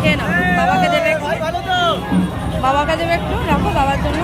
খেয়ে নাও। বাবাকে দেবে একটু। রাখো বাবার জন্য।